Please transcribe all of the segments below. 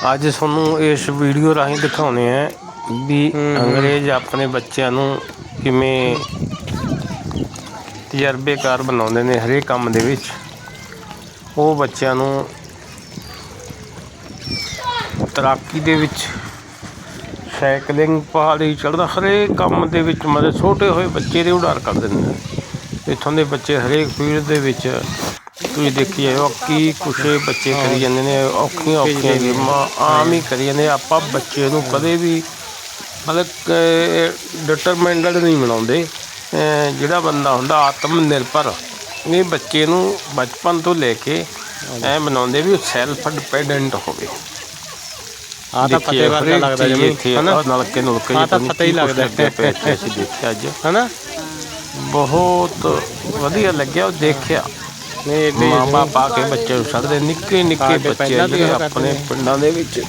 ਅੱਜ ਤੁਹਾਨੂੰ ਇਸ ਵੀਡੀਓ ਰਾਹੀਂ ਦਿਖਾਉਣੇ ਆ ਵੀ ਅੰਗਰੇਜ਼ ਆਪਣੇ ਬੱਚਿਆਂ ਨੂੰ ਕਿਵੇਂ ਤਜਰਬੇਕਾਰ ਬਣਾਉਂਦੇ ਨੇ ਹਰੇਕ ਕੰਮ ਦੇ ਵਿੱਚ। ਉਹ ਬੱਚਿਆਂ ਨੂੰ ਤੈਰਾਕੀ ਦੇ ਵਿੱਚ ਸਾਈਕਲਿੰਗ ਪਹਾੜੀ ਚੜ੍ਹਦਾ ਹਰੇਕ ਕੰਮ ਦੇ ਵਿੱਚ ਮਤਲਬ ਛੋਟੇ ਹੋਏ ਬੱਚੇ ਦੇ ਉਡਾਰ ਕਰ ਦਿੰਦੇ ਨੇ। ਇੱਥੋਂ ਦੇ ਬੱਚੇ ਹਰੇਕ ਫੀਲਡ ਦੇ ਵਿੱਚ ਤੁਸੀਂ ਦੇਖੀ ਜਾਓ ਕੀ ਕੁਛ ਬੱਚੇ ਕਰੀ ਜਾਂਦੇ ਨੇ ਔਖੀਆਂ ਔਖੀਆਂ ਗੇਮਾਂ ਆਮ ਹੀ ਕਰੀ ਜਾਂਦੇ ਆਪਾਂ ਬੱਚੇ ਨੂੰ ਕਦੇ ਵੀ ਮਤਲਬ ਡਿਟਰਮੈਂਟਡ ਨਹੀਂ ਬਣਾਉਂਦੇ। ਜਿਹੜਾ ਬੰਦਾ ਹੁੰਦਾ ਆਤਮ ਨਿਰਭਰ ਇਹ ਬੱਚੇ ਨੂੰ ਬਚਪਨ ਤੋਂ ਲੈ ਕੇ ਐ ਬਣਾਉਂਦੇ ਵੀ ਉਹ ਸੈਲਫ ਡਿਪੈਂਡੈਂਟ ਹੋਵੇ। ਆ ਤਾਂ ਫਤਿਹ ਵਰਗਾ ਲੱਗਦਾ ਹਨਾ? ਨਲਕੇ ਨੁਲਕੇ ਤਾਂ ਹੀ ਲੱਗਦਾ। ਅਸੀਂ ਦੇਖਿਆ ਅੱਜ। ਹਨਾ? ਬਹੁਤ ਵਧੀਆ ਲੱਗਿਆ ਉਹ ਦੇਖਿਆ। ਨਹੀਂ ਏਡੇ ਮਾਂ ਬਾਪ ਆ ਕੇ ਬੱਚੇ ਨੂੰ ਛੱਡਦੇ ਨਿੱਕੇ ਨਿੱਕੇ ਸਾਡੇ ਬੱਚੇ ਆ ਪਹਿਲਾਂ ਵੀ ਜਿਹੜੇ ਕਰਦੇ ਆਪਣੇ ਨੇ। ਪਿੰਡਾਂ ਦੇ ਵਿੱਚ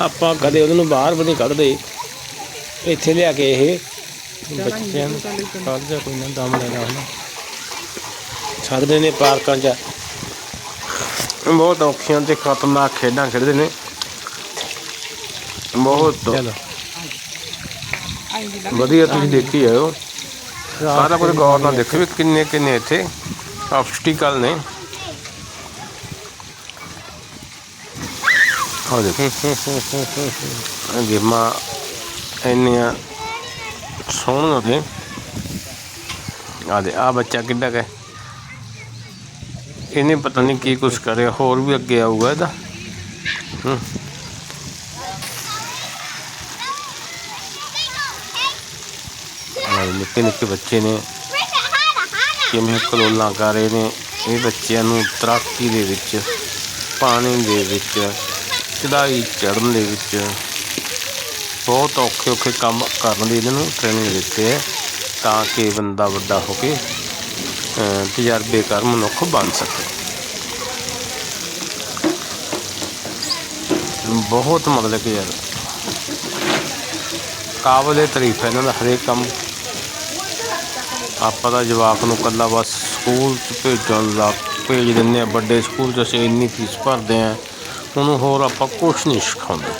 ਆਪਾਂ ਕਦੇ ਉਹਨਾਂ ਨੂੰ ਬਾਹਰ ਵੀ ਨਹੀਂ ਕੱਢਦੇ। ਇੱਥੇ ਲਿਆ ਕੇ ਇਹ ਬੱਚਿਆਂ ਨੂੰ ਕੱਲ ਜਾ ਕੋਈ ਨਾ ਦਮ ਲੈਣਾ ਹੁੰਦਾ ਛੱਡਦੇ ਨੇ ਪਾਰਕਾਂ 'ਚ। ਬਹੁਤ ਔਖੀਆਂ ਤੇ ਖਤਰਨਾਕ ਖੇਡਾਂ ਖੇਡਦੇ ਨੇ। ਬਹੁਤ ਚਲੋ। ਵਧੀਆ ਤੁਸੀਂ ਦੇਖੀ ਆਇਓ। ਸਾਰਾ ਕੁਝ ਗੌਰ ਨਾਲ ਦੇਖੋ ਵੀ ਕਿੰਨੇ ਕਿੰਨੇ ਇੱਥੇ ਆਬਸਟੀਕਲ ਨੇ ਆਹ ਦੇਖੋ। ਗੇਮਾਂ ਇੰਨੀਆਂ ਸੋਹਣੀਆਂ ਨੇ। ਆ ਦੇ ਆ ਬੱਚਾ ਕਿੱਡਾ ਕੁ ਹੈ। ਇਹਨੇ ਪਤਾ ਨਹੀਂ ਕੀ ਕੁਛ ਕਰਿਆ, ਹੋਰ ਵੀ ਅੱਗੇ ਆਊਗਾ ਇਹਦਾ। ਹੂੰ। ਨਿੱਕੇ ਨਿੱਕੇ ਬੱਚੇ ਨੇ। ਕਿਵੇਂ ਕਲੋਲਾਂ ਕਰ ਰਹੇ ਨੇ। ਇਹ ਬੱਚਿਆਂ ਨੂੰ ਤਰਾਕੀ ਦੇ ਵਿੱਚ, ਪਾਣੀ ਦੇ ਵਿੱਚ, ਚੜਾਈ ਚੜਨ ਦੇ ਵਿੱਚ ਬਹੁਤ ਔਖੇ ਔਖੇ ਕੰਮ ਕਰਨ ਦੀ ਇਹਨਾਂ ਨੂੰ ਟ੍ਰੇਨਿੰਗ ਦਿੱਤੀ ਹੈ ਤਾਂ ਕਿ ਬੰਦਾ ਵੱਡਾ ਹੋ ਕੇ ਤਜਰਬੇਕਾਰ ਮਨੁੱਖ ਬਣ ਸਕੇ। ਬਹੁਤ ਮਤਲਬ ਕਿ ਯਾਰ ਕਾਬਲੇ ਤਾਰੀਫ ਹੈ ਇਹਨਾਂ ਦਾ ਹਰੇਕ ਕੰਮ। ਆਪਾਂ ਦਾ ਜਵਾਕ ਨੂੰ ਕੱਲਾ ਬਸ ਸਕੂਲ ਚ ਭੇਜਣ ਦਾ ਭੇਜ ਦਿੰਦੇ ਆ ਵੱਡੇ ਸਕੂਲ ਚ ਅਸੀਂ ਇੰਨੀ ਫੀਸ ਭਰਦੇ ਆ ਉਹਨੂੰ ਹੋਰ ਆਪਾਂ ਕੁਛ ਨਹੀਂ ਸਿਖਾਉਂਦੇ।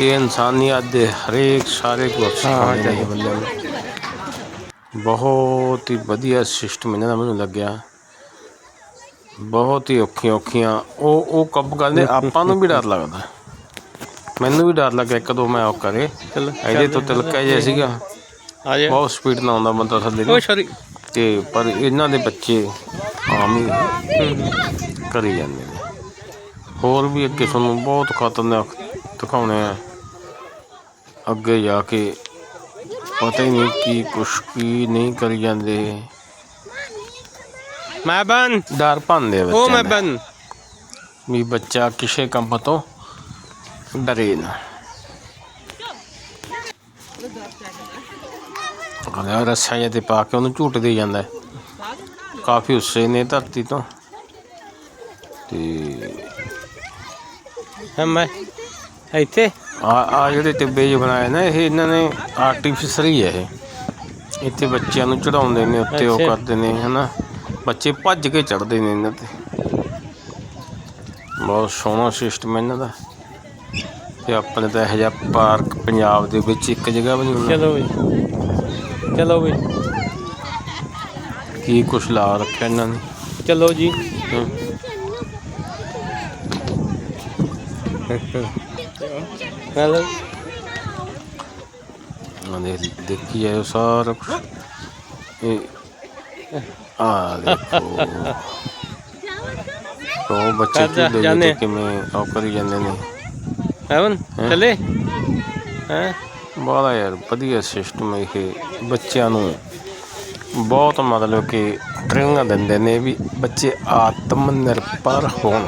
ਇਹ ਇਨਸਾਨੀਅਤ ਦੇ ਹਰੇਕ ਸਾਰੇ ਗੁਣ ਸਿਖਾਉਂਦੇ ਨੇ ਇਹ ਬੰਦੇ ਨੂੰ। ਬਹੁਤ ਹੀ ਵਧੀਆ ਸਿਸਟਮ ਇਹਨਾਂ ਦਾ ਮੈਨੂੰ ਲੱਗਿਆ। ਬਹੁਤ ਹੀ ਔਖੀਆਂ ਔਖੀਆਂ। ਉਹ ਉਹ ਕੰਮ ਕਰਦੇ ਆਪਾਂ ਨੂੰ ਵੀ ਡਰ ਲੱਗਦਾ। ਮੈਨੂੰ ਵੀ ਡਰ ਲੱਗਾ ਇੱਕ ਦੋ ਮੈਂ ਉਹ ਕਰੇ। ਚਲੋ ਇਹਦੇ ਤੋਂ ਤਿਲਕਾ ਜਿਹਾ ਸੀਗਾ। ਆ ਜਾ। ਬਹੁਤ ਸਪੀਡ ਨਾਲ ਆਉਂਦਾ ਬੰਦਾ ਥੱਲੇ ਨੂੰ। ਸੌਰੀ ਤੇ ਪਰ ਇਹਨਾਂ ਦੇ ਬੱਚੇ ਆਮ ਹੀ ਕਰੀ ਜਾਂਦੇ ਨੇ। ਹੋਰ ਵੀ ਅੱਗੇ ਤੁਹਾਨੂੰ ਬਹੁਤ ਖਤਰਨਾਕ ਦਿਖਾਉਣੇ ਆ। ਅੱਗੇ ਜਾ ਕੇ ਪਤਾ ਹੀ ਨਹੀਂ ਕੀ ਕੁਛ ਕੀ ਨਹੀਂ ਕਰੀ ਜਾਂਦੇ। ਮੈਂ ਬਨ। ਡਰ ਪਾਉਂਦੇ ਆ ਬੱਚਿਆਂ ਮੈਂ ਦਾ ਬਨ। ਵੀ ਬੱਚਾ ਕਿਸੇ ਕੰਮ ਤੋਂ ਡਰੇ ਨਾ। ਅਗਲਾ ਰੱਸਾ ਜਿਹਾ ਤੇ ਪਾ ਕੇ ਉਹਨੂੰ ਝੂਟ ਦੇ ਜਾਂਦਾ ਹੈ। ਕਾਫੀ ਉੱਸੇ ਨੇ ਧਰਤੀ ਤੋਂ। ਤੇ ਹਾਂ ਮੈਂ ਇੱਥੇ? ਆ ਆ ਜਿਹੜੇ ਟਿੱਬੇ ਜਿਹੇ ਬਣਾਏ ਨਾ ਇਹ ਇਹਨਾਂ ਨੇ ਆਰਟੀਫੀਸ਼ਲ ਹੀ ਹੈ ਇਹ। ਇੱਥੇ ਬੱਚਿਆਂ ਨੂੰ ਚੜਾਉਂਦੇ ਨੇ ਉੱਤੇ ਉਹ ਅੱਛਾ। ਕਰਦੇ ਨੇ ਹਨਾ। ਬੱਚੇ ਭੱਜ ਕੇ ਚੜਦੇ ਨੇ ਇਹਨਾਂ ਤੇ। ਬਹੁਤ ਸੋਹਣਾ ਸਿਸਟਮ ਇਹਨਾਂ ਦਾ। ਤੇ ਆਪਣੇ ਤਾਂ ਇਹੋ ਜਿਹਾ ਪਾਰਕ ਪੰਜਾਬ ਦੇ ਵਿੱਚ ਇੱਕ ਜਗ੍ਹਾ ਵੀ ਨਹੀਂ ਹੋਣਾ ਚਲੋ ਬਈ। ਚਲੋ ਬਈ ਕੀ ਕੁਛ ਲਾ ਰੱਖਿਆ ਇਹਨਾਂ ਨੇ? ਚਲੋ ਜੀ। ਹੈਲੋ। ਆ ਦੇਖ ਜਾਓ ਸਾਰਾ ਕੁਛ। ਇਹ ਆ ਦੇਖੋ। ਉਹ ਬੱਚੇ ਕਿਵੇਂ ਉਹ ਕਰੀ ਜਾਂਦੇ ਨੇ। ਹੈਵਨ ਚੱਲੇ? ਹੈ? ਬੜਾ ਯਾਰ, ਵਧੀਆ ਸਿਸਟਮ ਇਹ। ਬੱਚਿਆਂ ਨੂੰ ਬਹੁਤ ਮਤਲਬ ਕਿ ਟ੍ਰੇਨਿੰਗਾਂ ਦਿੰਦੇ ਨੇ ਵੀ ਬੱਚੇ ਆਤਮ ਨਿਰਭਰ ਹੋਣ।